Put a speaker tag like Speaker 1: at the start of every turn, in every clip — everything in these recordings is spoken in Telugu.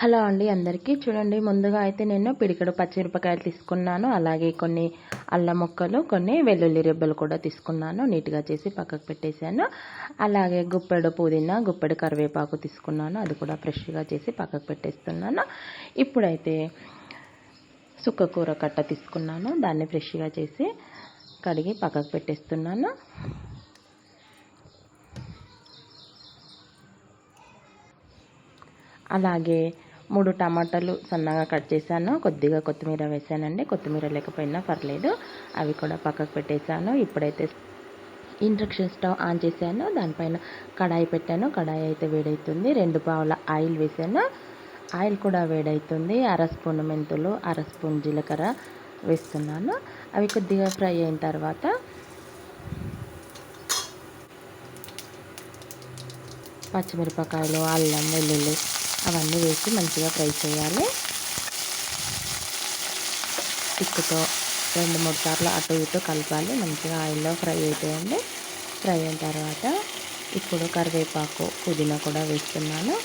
Speaker 1: హలో అండి అందరికీ చూడండి ముందుగా అయితే నేను పిడికడు పచ్చిమిరపకాయలు తీసుకున్నాను అలాగే కొన్ని అల్లం ముక్కలు కొన్ని వెల్లుల్లి రెబ్బలు కూడా తీసుకున్నాను నీట్గా చేసి పక్కకు పెట్టేశాను. అలాగే గుప్పెడు పుదీనా గుప్పెడు కరివేపాకు తీసుకున్నాను అది కూడా ఫ్రెష్గా చేసి పక్కకు పెట్టేస్తున్నాను. ఇప్పుడైతే సుక్క కూర కట్ట తీసుకున్నాను దాన్ని ఫ్రెష్గా చేసి కడిగి పక్కకు పెట్టేస్తున్నాను. అలాగే మూడు టమాటాలు సన్నగా కట్ చేశాను. కొద్దిగా కొత్తిమీర వేసానండి. కొత్తిమీర లేకపోయినా పర్లేదు. అవి కూడా పక్కకు పెట్టేశాను. ఇప్పుడైతే ఇండక్షన్ స్టవ్ ఆన్ చేశాను. దానిపైన కడాయి పెట్టాను. కడాయి అయితే వేడవుతుంది రెండు పావుల ఆయిల్ వేసాను ఆయిల్ కూడా వేడవుతుంది అర స్పూన్ మెంతులు అర స్పూన్ జీలకర్ర వేస్తున్నాను. అవి కొద్దిగా ఫ్రై అయిన తర్వాత పచ్చిమిరపకాయలు అల్లం వెల్లుల్లి అవన్నీ వేసి మంచిగా ఫ్రై చేయాలి. టిక్కుతో రెండు మూడు సార్లు అటు ఇటు కలపాలి. మంచిగా ఆయిల్లో ఫ్రై అయిపోయింది. ఫ్రై అయిన తర్వాత ఇప్పుడు కరివేపాకు పుదీనా కూడా వేస్తున్నాను.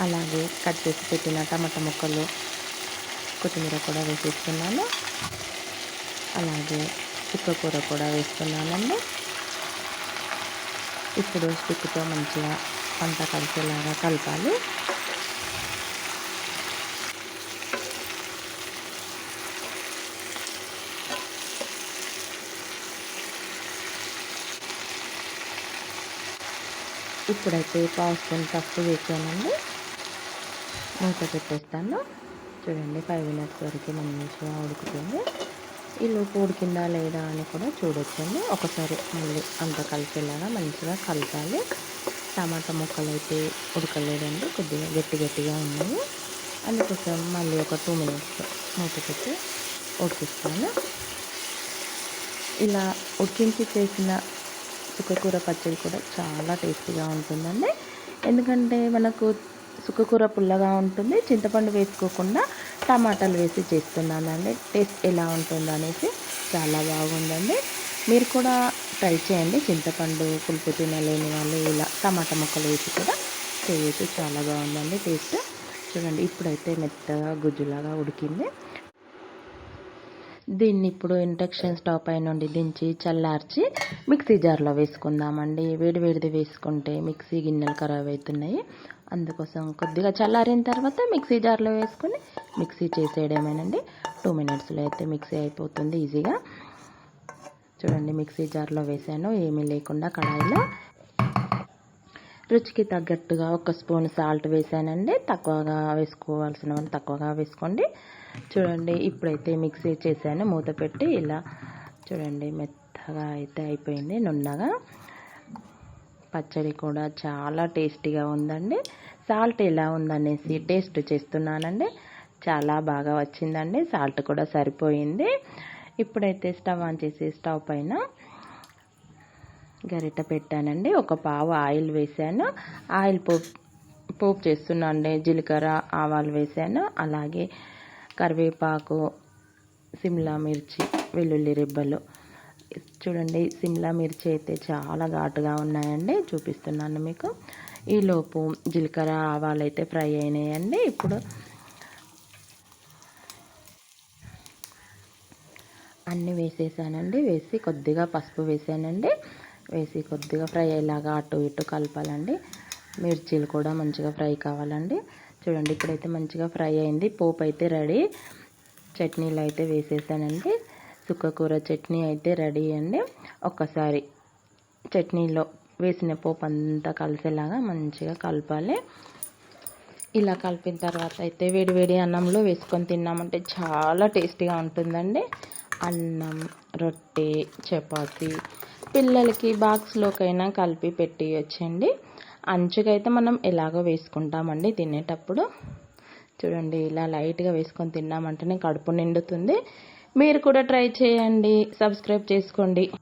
Speaker 1: అలాగే కట్ చేసి పెట్టిన టమాటా ముక్కలు కొత్తిమీర కూడా వేసేస్తున్నాను. అలాగే చిక్క కూర కూడా వేస్తున్నానండి. ఇప్పుడు స్టిక్తో మంచిగా పంట కలిసేలాగా కలపాలి. ఇప్పుడైతే పావు స్పూన్ పసుపు వేసానండి. మూత పెట్టేస్తాను. చూడండి ఫైవ్ మినిట్స్ వరకు మంచిగా ఉడుకుతుంది. ఈలోపు ఉడికిందా లేదా అని కూడా చూడొచ్చండి. ఒకసారి మళ్ళీ అంత కలిపేలాగా మంచిగా కలపాలి. టమాటా ముక్కలు అయితే ఉడకలేదండి కొద్దిగా గట్టి గట్టిగా ఉన్నాయి. అందుకోసం మళ్ళీ ఒక టూ మినిట్స్ మూత పెట్టి ఉడికిస్తాను. ఇలా ఉడికించి చేసిన చుక్కకూర పచ్చడి కూడా చాలా టేస్టీగా ఉంటుందండి. ఎందుకంటే మనకు సుక్కకూర పుల్లగా ఉంటుంది చింతపండు వేసుకోకుండా టమాటాలు వేసి చేస్తున్నానండి. టేస్ట్ ఎలా ఉంటుందో అనేసి చాలా బాగుందండి. మీరు కూడా ట్రై చేయండి. చింతపండు పులుపు తినలేని వాళ్ళు ఇలా టమాటా ముక్కలు వేసి కూడా చేయొచ్చు చాలా బాగుందండి టేస్ట్. చూడండి ఇప్పుడైతే మెత్తగా గుజ్జులాగా ఉడికింది. దీన్ని ఇప్పుడు ఇండక్షన్ స్టవ్ పై నుండి దించి చల్లార్చి మిక్సీ జార్లో వేసుకుందామండి. వేడి వేడిది వేసుకుంటే మిక్సీ గిన్నెలు ఖరాబ్ అవుతున్నాయి అందుకోసం కొద్దిగా చల్లారిన తర్వాత మిక్సీ జార్లో వేసుకొని మిక్సీ చేసేయడమేనండి. టూ మినిట్స్లో అయితే మిక్సీ అయిపోతుంది ఈజీగా. చూడండి మిక్సీ జార్లో వేసాను. ఏమీ లేకుండా కడాయిలో రుచికి తగ్గట్టుగా ఒక స్పూన్ సాల్ట్ వేసానండి. తక్కువగా వేసుకోవాల్సిన వాళ్ళు తక్కువగా వేసుకోండి. చూడండి ఇప్పుడైతే మిక్సీ చేశాను మూత పెట్టి ఇలా చూడండి మెత్తగా అయితే అయిపోయింది నున్నగా. పచ్చడి కూడా చాలా టేస్టీగా ఉందండి. సాల్ట్ ఎలా ఉందనేసి టేస్ట్ చేస్తున్నానండి. చాలా బాగా వచ్చిందండి. సాల్ట్ కూడా సరిపోయింది. ఇప్పుడైతే స్టవ్ ఆన్ చేసి స్టవ్ పైన గరిట పెట్టానండి. ఒక పావు ఆయిల్ వేసాను. ఆయిల్ పోపు పోపు చేస్తున్నాండి జీలకర్ర ఆవాలు వేసాను. అలాగే కరివేపాకు సిమ్లా మిర్చి వెల్లుల్లి రెబ్బలు. చూడండి సిమ్లా మిర్చి అయితే చాలా ఘాటుగా ఉన్నాయండి. చూపిస్తున్నాను మీకు. ఈలోపు జీలకర్ర ఆవాలు అయితే ఫ్రై అయినాయండి. ఇప్పుడు అన్నీ వేసేసానండి. వేసి కొద్దిగా పసుపు వేసానండి. వేసి కొద్దిగా ఫ్రై అయ్యేలాగా అటు ఇటు కలపాలండి. మిర్చీలు కూడా మంచిగా ఫ్రై కావాలండి. చూడండి ఇప్పుడైతే మంచిగా ఫ్రై అయింది. పోపు అయితే రెడీ. చట్నీలు అయితే వేసేసానండి. సుక్కకూర చట్నీ అయితే రెడీ అండి. ఒక్కసారి చట్నీలో వేసిన పోపు అంతా కలిసేలాగా మంచిగా కలపాలి. ఇలా కలిపిన తర్వాత అయితే వేడివేడి అన్నంలో వేసుకొని తిన్నామంటే చాలా టేస్టీగా ఉంటుందండి. అన్నం రొట్టె చపాతి పిల్లలకి బాక్స్లోకైనా కలిపి పెట్టియచ్చండి. అంచుకైతే మనం ఎలాగో వేసుకుంటామండి తినేటప్పుడు. చూడండి ఇలా లైట్గా వేసుకొని తిన్నామంటేనే కడుపు నిండుతుంది. మీరు కూడా ట్రై చేయండి సబ్స్క్రైబ్ చేసుకోండి.